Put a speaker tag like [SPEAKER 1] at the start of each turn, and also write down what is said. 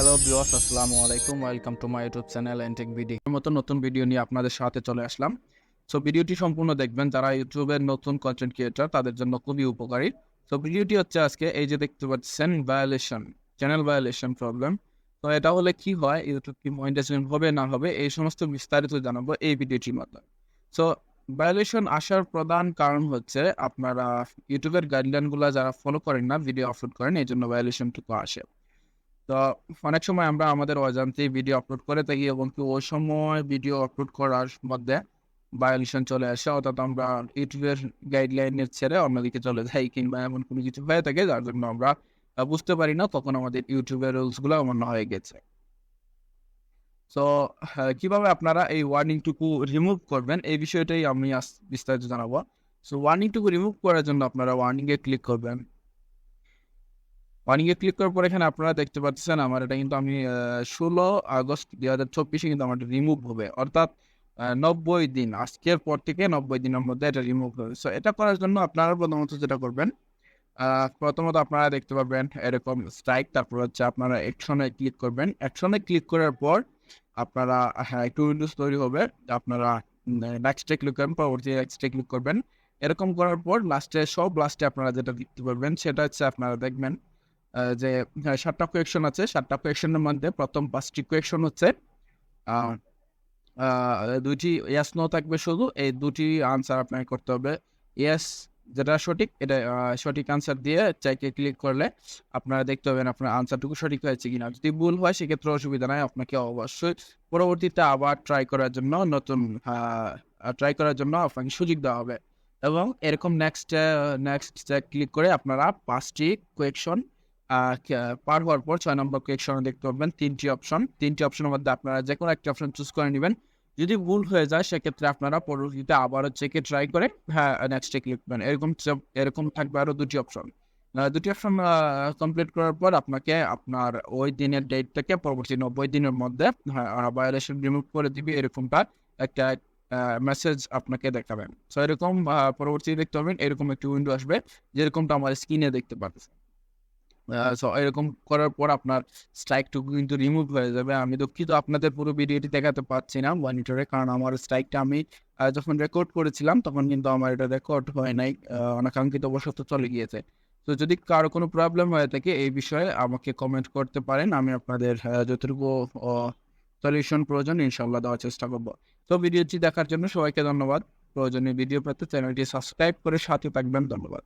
[SPEAKER 1] Hello বিওস আসসালামু আলাইকুম। Welcome to my YouTube channel and take video মতো নতুন ভিডিও নিয়ে আপনাদের সাথে চলে আসলাম। সো ভিডিওটি সম্পূর্ণ দেখবেন। যারা ইউটিউবের নতুন কন্টেন্ট ক্রিয়েটর তাদের জন্য খুবই উপকারী। তো ভিডিওটি হচ্ছে আজকে এই যে দেখতে পাচ্ছেন ভায়োলেশন চ্যানেল ভায়োলেশন প্রবলেম তো এটা হলে কি হয় ইউটিউব কি মনিটাইজেশন হবে, না হবে, এই সমস্ত বিস্তারিত জানাব এই ভিডিওটির মাধ্যমে সো ভায়োলেশন আসার প্রধান কারণ হচ্ছে আপনারা ইউটিউবের গাইডলাইনগুলো যারা ফলো করেন না ভিডিও আপলোড করেন, এই জন্য ভায়োলেশনটুকু আসে। তো অনেক সময় আমরা আমাদের অজান্তেই ভিডিও আপলোড করে থাকি এবং কি ওই সময় ভিডিও আপলোড করার মধ্যে ভায়োলেশন চলে আসে, অর্থাৎ আমরা ইউটিউবের গাইডলাইনের ছেড়ে অন্যদিকে চলে যাই কিংবা এমন কোনো কিছু হয়ে থাকে যার জন্য আমরা বুঝতে পারি না তখন আমাদের ইউটিউবের রুলসগুলো অমান্য হয়ে গেছে। তো কীভাবে আপনারা এই ওয়ার্নিংটুকু রিমুভ করবেন এই বিষয়টাই আমি বিস্তারিত জানাব। সো ওয়ার্নিংটুকু রিমুভ করার জন্য আপনারা ওয়ার্নিংয়ে ক্লিক করবেন। ওয়ার্নিংয়ে ক্লিক করার পর এখানে আপনারা দেখতে পাচ্ছেন আমার এটা কিন্তু আমি ষোলো আগস্ট দুই হাজার চব্বিশে কিন্তু আমার রিমুভ হবে। অর্থাৎ নব্বই দিন, আজকের পর থেকে নব্বই দিনের মধ্যে এটা রিমুভ হবে। সো এটা করার জন্য আপনারা প্রথমত যেটা করবেন প্রথমত আপনারা দেখতে পাবেন এরকম স্ট্রাইক তারপর হচ্ছে আপনারা অ্যাকশনে ক্লিক করবেন। অ্যাকশনে ক্লিক করার পর আপনারা হ্যাঁ একটু উইন্ডোজ তৈরি হবে, আপনারা নেক্সটে ক্লিক করবেন, পরবর্তী নেক্সটে ক্লিক করবেন। এরকম করার পর লাস্টে সব লাস্টে আপনারা যেটা দেখতে পারবেন, সেটা হচ্ছে আপনারা দেখবেন যে সাতটা কোয়েকশন আছে। সাতটা কোয়েকশনের মধ্যে প্রথম পাঁচটি কোয়েকশন হচ্ছে দুইটি ইয়াস নো থাকবে শুধু। এই দুটি আনসার আপনাকে করতে হবে। ইয়াস যেটা সঠিক, এটা সঠিক আনসার দিয়ে চাইকে ক্লিক করলে আপনারা দেখতে পাবেন আপনার আনসারটুকু সঠিক হয়েছে কিনা। যদি ভুল হয়, সেক্ষেত্রে অসুবিধা নাই, আপনাকে অবশ্যই পরবর্তীতে আবার ট্রাই করার জন্য নতুন ট্রাই করার জন্য আপনাকে সুযোগ দেওয়া হবে। এবং এরকম নেক্সট নেক্সট ক্লিক করে আপনারা পাঁচটি কোয়েকশন পার হওয়ার পর ছয় নম্বর কোয়েকশনে দেখতে পাবেন তিনটি অপশন তিনটি অপশনের মধ্যে আপনারা যে কোনো একটা অপশন চুজ করে নেবেন। যদি ভুল হয়ে যায়, সেক্ষেত্রে আপনারা পরবর্তীতে আবারও চেকে ট্রাই করে হ্যাঁ নেক্সটে করবেন। এরকম এরকম থাকবে আরও দুটি অপশন দুটি অপশন কমপ্লিট করার পর আপনাকে আপনার ওই দিনের ডেটটাকে পরবর্তী নব্বই দিনের মধ্যে ভায়োলেশন রিমুভ করে দিবে, এরকমটা একটা মেসেজ আপনাকে দেখাবেন সো এরকম পরবর্তী দেখতে পাবেন এরকম একটি উইন্ডো আসবে, যেরকমটা আমার স্ক্রিনে দেখতে পাচ্ছেন সো এরকম করার পর আপনার স্ট্রাইকটুকু কিন্তু রিমুভ হয়ে যাবে। আমি দুঃখিত, আপনাদের পুরো ভিডিওটি দেখাতে পারছি না মনিটরে কারণ আমার স্ট্রাইকটা আমি যখন রেকর্ড করেছিলাম, তখন কিন্তু আমার এটা রেকর্ড হয় নাই অনাকাঙ্ক্ষিত বশত চলে গিয়েছে। তো যদি কারও কোনো প্রবলেম হয়ে থাকে এই বিষয়ে আমাকে কমেন্ট করতে পারেন, আমি আপনাদের যতটুকু সলিউশন প্রয়োজন ইনশাল্লাহ দেওয়ার চেষ্টা করব। তো ভিডিওটি দেখার জন্য সবাইকে ধন্যবাদ। প্রয়োজনীয় ভিডিও পেতে চ্যানেলটি সাবস্ক্রাইব করে সাথে থাকবেন। ধন্যবাদ।